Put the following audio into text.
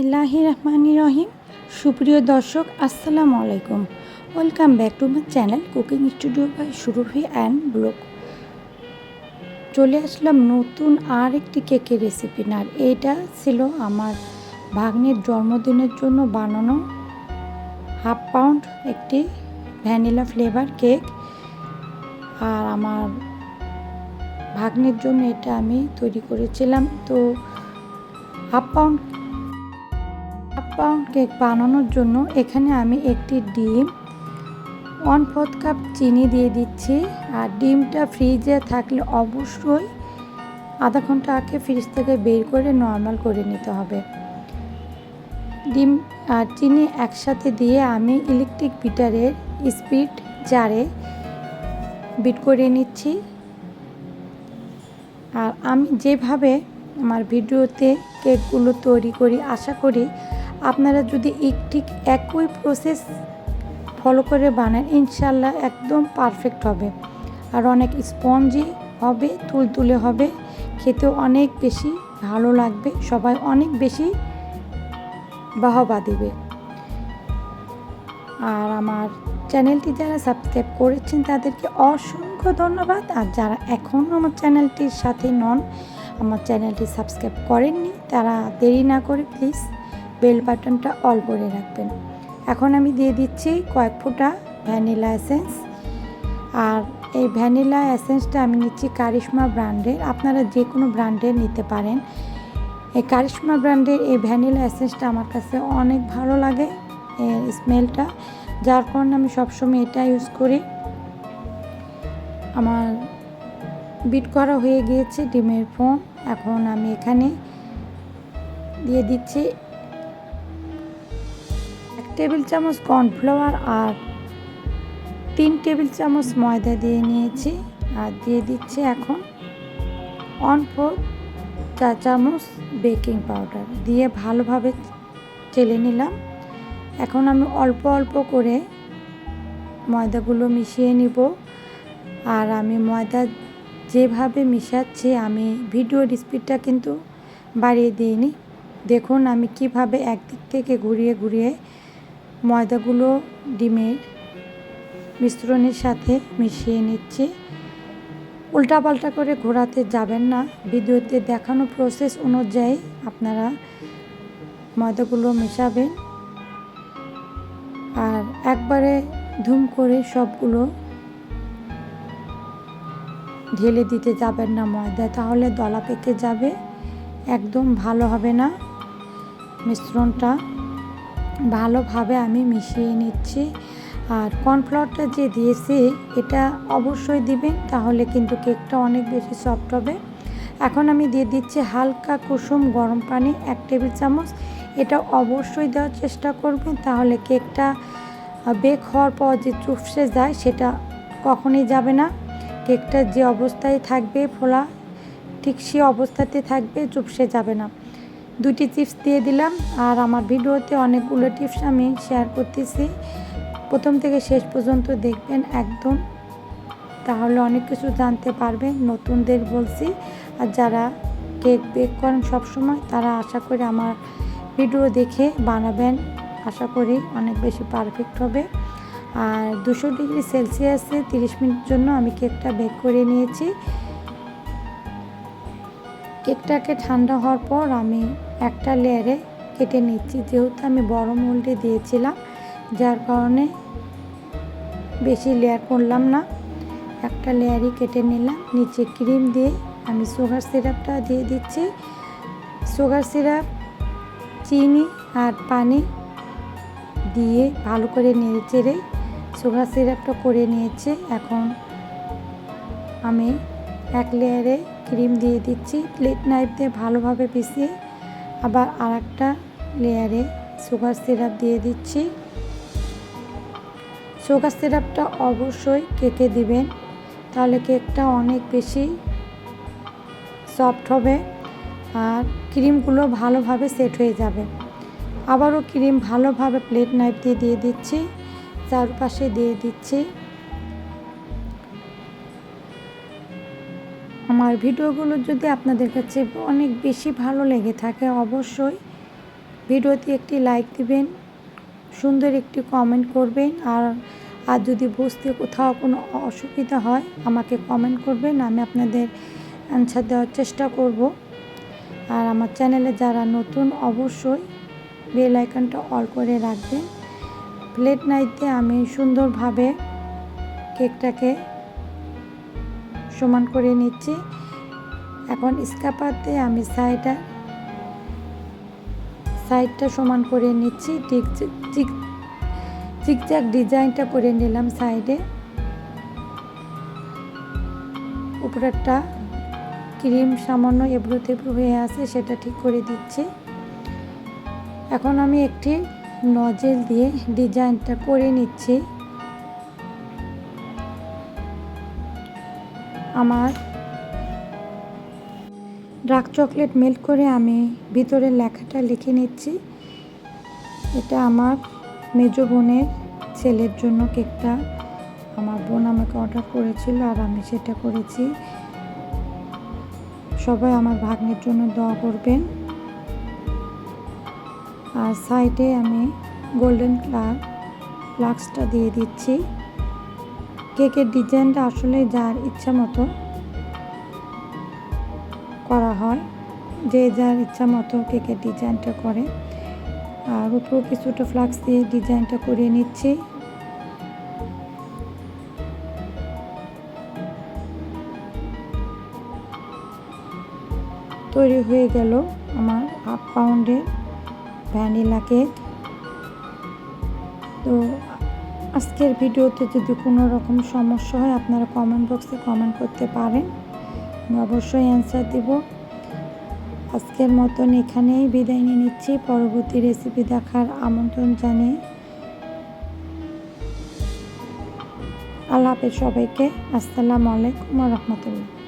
বিসমিল্লাহ রহমান রহিম। সুপ্রিয় দর্শক, আসসালামু আলাইকুম। Welcome back to my channel cooking studio by Surabhi and blog চলে আসলাম নতুন আর একটি কেকের রেসিপি আর এটা ছিল আমার ভাগ্নের জন্মদিনের জন্য বানানো হাফ পাউন্ড একটি ভ্যানিলা ফ্লেভার কেক আর আমার ভাগ্নের জন্য এটা আমি তৈরি করেছিলাম। তো হাফ পাউন্ড পাউন্ড কেক বানানোর জন্য এখানে আমি একটি ডিম ওয়ান ফোর্থ কাপ চিনি দিয়ে দিচ্ছি। আর ডিমটা ফ্রিজে থাকলে অবশ্যই আধা ঘণ্টা আগে ফ্রিজ থেকে বের করে নর্মাল করে নিতে হবে। ডিম আর চিনি একসাথে দিয়ে আমি ইলেকট্রিক বিটারের স্পিড জারে বিট করে নিচ্ছি। আর আমি যেভাবে আমার ভিডিওতে কেকগুলো তৈরি করি, আশা করি আপনারা যদি ঠিক একই প্রসেস ফলো করে বানান ইনশাল্লাহ একদম পারফেক্ট হবে। আর অনেক স্পঞ্জি হবে, তুলতুলে হবে, খেতেও অনেক বেশি ভালো লাগবে, সবাই অনেক বেশি বাহবা দেবে। আর আমার চ্যানেলটি যারা সাবস্ক্রাইব করেছেন, তাদেরকে অসংখ্য ধন্যবাদ। আর যারা এখনও আমার চ্যানেলটির সাথে নন, আমার চ্যানেলটি সাবস্ক্রাইব করেননি, তারা দেরি না করে প্লিজ বেল বাটনটা অল করে রাখবেন। এখন আমি দিয়ে দিচ্ছি কয়েক ফোঁটা ভ্যানিলা এসেন্স। আর এই ভ্যানিলা এসেন্সটা আমি নিচ্ছি কারিশমা ব্র্যান্ডের। আপনারা যে কোনো ব্র্যান্ডের নিতে পারেন। এই কারিশমা ব্র্যান্ডের এই ভ্যানিলা এসেন্সটা আমার কাছে অনেক ভালো লাগে, এর স্মেলটা। যার কারণে আমি সবসময় এটা ইউজ করি। আমার বিট করা হয়ে গিয়েছে ডিমের ফোম। এখন আমি এখানে দিয়ে দিচ্ছি টেবিল চামচ কর্নফ্লাওয়ার আর তিন টেবিল চামচ ময়দা দিয়ে নিয়েছি আর দিয়ে দিচ্ছি এখন অন ফোর চা চামচ বেকিং পাউডার দিয়ে ভালোভাবে চেলে নিলাম। এখন আমি অল্প অল্প করে ময়দাগুলো মিশিয়ে নিব আর আমি ময়দা যেভাবে মিশাচ্ছি আমি ভিডিও স্পিডটা কিন্তু বাড়িয়ে দিইনি। দেখুন আমি কীভাবে একদিক থেকে ঘুরিয়ে ঘুরিয়ে ময়দাগুলো ডিমের মিশ্রণের সাথে মিশিয়ে নিচ্ছি। উল্টাপাল্টা করে ঘোরাতে যাবেন না। ভিডিওতে দেখানো প্রসেস অনুযায়ী আপনারা ময়দাগুলো মেশাবেন। আর একবারে ধুম করে সবগুলো ঢেলে দিতে যাবেন না ময়দা, তাহলে দলা পেকে যাবে। একদম ভালো হবে না। মিশ্রণটা ভালোভাবে আমি মিশিয়ে নিচ্ছি। আর কর্নফ্লাওয়ারটা যে দিয়েছি, এটা অবশ্যই দিবেন, তাহলে কিন্তু কেকটা অনেক বেশি সফট হবে। এখন আমি দিয়ে দিচ্ছি হালকা কুসুম গরম পানি, এক টেবিল চামচ। এটা অবশ্যই দেওয়ার চেষ্টা করবেন, তাহলে কেকটা বেক হওয়ার পর যে চুপসে যায়, সেটা কখনই যাবে না। কেকটা যে অবস্থায় থাকবে, ফোলা, ঠিক সে অবস্থাতে থাকবে, চুপসে যাবে না। দুটি টিপস দিয়ে দিলাম। আর আমার ভিডিওতে অনেকগুলো টিপস আমি শেয়ার করতেছি। প্রথম থেকে শেষ পর্যন্ত দেখবেন একদম। তাহলে অনেক কিছু জানতে পারবেন, নতুনদের বলছি। আর যারা কেক বেক করেন সবসময়, তারা আশা করি আমার ভিডিও দেখে বানাবেন। আশা করি অনেক বেশি পারফেক্ট হবে। আর দুশো ডিগ্রি সেলসিয়াসে তিরিশ মিনিট জন্য আমি কেকটা বেক করে নিয়েছি। কেকটাকে ঠান্ডা হওয়ার পর আমি একটা লেয়ারে কেটে নিচ্ছি। যেহেতু আমি বড় মোল্ডে দিয়েছিলাম, যার কারণে বেশি লেয়ার করলাম না। একটা লেয়ারই কেটে নিলাম। নিচে ক্রিম দিয়ে আমি সুগার সিরাপটা দিয়ে দিচ্ছি। সুগার সিরাপ, চিনি আর পানি দিয়ে ভালো করে নেড়ে চেড়ে সুগার সিরাপটা করে নিয়েছে। এখন আমি এক লেয়ারে ক্রিম দিয়ে দিচ্ছি। প্লেট নাইফ দিয়ে ভালোভাবে পিষিয়ে আবার আর একটা লেয়ারে সুগার সিরাপ দিয়ে দিচ্ছি। সুগার সিরাপটা অবশ্যই কেকে দিবেন, তাহলে কেকটা অনেক বেশি সফট হবে আর ক্রিমগুলো ভালোভাবে সেট হয়ে যাবে। আবারও ক্রিম ভালোভাবে প্লেট নাইফ দিয়ে দিয়ে দিচ্ছি, চারপাশে দিয়ে দিচ্ছি। আমার ভিডিওগুলো যদি আপনাদের কাছে অনেক বেশি ভালো লেগে থাকে, অবশ্যই ভিডিওতে একটি লাইক দিবেন, সুন্দর একটি কমেন্ট করবেন, আর আর যদি বুঝতে কোথাও কোনো অসুবিধা হয়, আমাকে কমেন্ট করবেন, আমি আপনাদের অ্যান্সার দেওয়ার চেষ্টা করব। আর আমার চ্যানেলে যারা নতুন, অবশ্যই বেল আইকনটা অল করে রাখবেন। প্লেট নাইতে আমি সুন্দরভাবে কেকটাকে সমান করে নিচ্ছি। এখন স্কাপাতে আমি সাইডটা সাইডটা সমান করে নিচ্ছি। ঠিক ঠিক ডিজাইনটা করে নিলাম সাইডে। উপরেরটা ক্রিম সামান্য এবড়ো তেবড়ো হয়ে আছে, সেটা ঠিক করে দিচ্ছি। এখন আমি একটি নজেল দিয়ে ডিজাইনটা করে নিচ্ছি। আমার ডার্ক চকলেট মেল্ট করে আমি ভিতরে লেখাটা লিখে নিচ্ছি। এটা আমার মেজো বোনের ছেলের জন্য কেকটা। আমার বোন আমাকে অর্ডার করেছিল আর আমি সেটা করেছি। সবাই আমার ভাগ্নের জন্য দোয়া করবেন। আর সাইডে আমি গোল্ডেন ফ্লাক্সটা দিয়ে দিচ্ছি। কেকের ডিজাইনটা আসলে যার ইচ্ছা মতো করা হয়, যে যার ইচ্ছা মতো কেকের ডিজাইনটা করে। আর উপরেও কিছুটা ফ্লাক্স দিয়ে ডিজাইনটা করিয়ে নিচ্ছি। তৈরি হয়ে গেল আমার হাফ পাউন্ডের ভ্যানিলা কেক। তো আজকের ভিডিওতে যদি কোনো রকম সমস্যা হয়, আপনারা কমেন্ট বক্সে কমেন্ট করতে পারেন। আমি অবশ্যই অ্যান্সার দেব। আজকের মতন এখানেই বিদায় নিয়ে নিচ্ছি। পরবর্তী রেসিপি দেখার আমন্ত্রণ জানিয়ে আল্লাহ হাফেজ সবাইকে। আসসালামু আলাইকুম রহমতুল্লাহ।